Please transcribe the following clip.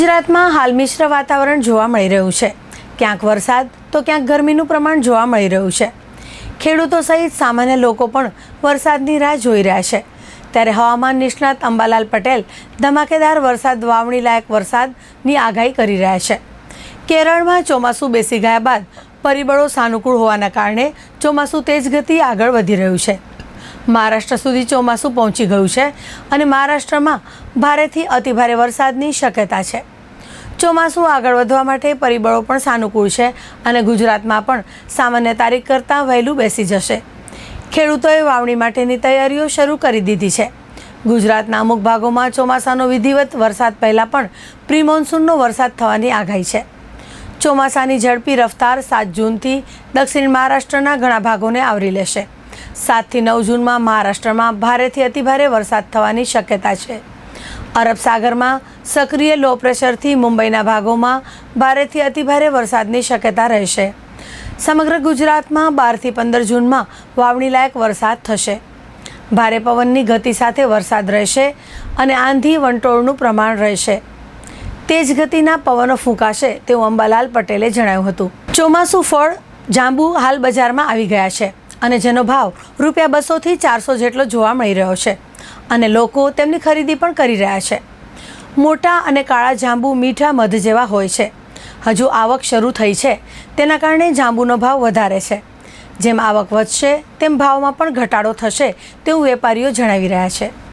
ગુજરાતમાં હાલ મિશ્ર વાતાવરણ જોવા મળી રહ્યું છે. ક્યાંક વરસાદ, તો ક્યાંક ગરમીનું પ્રમાણ જોવા મળી રહ્યું છે. ખેડૂતો સહિત સામાન્ય લોકો પણ વરસાદની રાહ જોઈ રહ્યા છે. ત્યારે હવામાન નિષ્ણાત અંબાલાલ પટેલ ધમાકેદાર વરસાદ વાવણી લાયક વરસાદની આગાહી કરી રહ્યા છે. કેરળમાં ચોમાસું બેસી ગયા બાદ પરિબળો સાનુકૂળ હોવાના કારણે ચોમાસું તેજ ગતિ આગળ વધી રહ્યું છે. મહારાષ્ટ્ર સુધી ચોમાસું પહોંચી ગયું છે અને મહારાષ્ટ્રમાં ભારેથી અતિભારે વરસાદની શક્યતા છે. ચોમાસું આગળ વધવા માટે પરિબળો પણ સાનુકૂળ છે અને ગુજરાતમાં પણ સામાન્ય તારીખ કરતાં વહેલું બેસી જશે. ખેડૂતોએ વાવણી માટેની તૈયારીઓ શરૂ કરી દીધી છે. ગુજરાતના અમુક ભાગોમાં ચોમાસાનો વિધિવત વરસાદ પહેલાં પણ પ્રી મોન્સૂનનો વરસાદ થવાની આગાહી છે. ચોમાસાની ઝડપી રફતાર સાત જૂનથી દક્ષિણ મહારાષ્ટ્રના ઘણા ભાગોને આવરી લેશે. સાતથી નવ જૂનમાં મહારાષ્ટ્રમાં ભારેથી અતિભારે વરસાદ થવાની શક્યતા છે. અરબ સાગરમાં સક્રિય લો પ્રેશરથી મુંબઈના ભાગોમાં ભારેથી અતિભારે વરસાદની શક્યતા રહેશે. સમગ્ર ગુજરાતમાં બારથી પંદર જૂનમાં વાવણી લાયક વરસાદ થશે. ભારે પવનની ગતિ સાથે વરસાદ રહેશે અને આંધી વંટોળનું પ્રમાણ રહેશે. તેજ ગતિના પવનો ફૂંકાશે તેવું અંબાલાલ પટેલે જણાવ્યું હતું. ચોમાસું ફળ જાંબુ હાલ બજારમાં આવી ગયા છે. અને જેનો ભાવ રૂપિયા બસોથી ચારસો જેટલો જોવા મળી રહ્યો છે. અને લોકો તેમની ખરીદી પણ કરી રહ્યા છે. મોટા અને કાળા જાંબુ મીઠા મધ જેવા હોય છે. હજુ આવક શરૂ થઈ છે. તેના કારણે જાંબુનો ભાવ વધારે છે. જેમ આવક વધશે, તેમ ભાવમાં પણ ઘટાડો થશે તેવું વેપારીઓ જણાવી રહ્યા છે.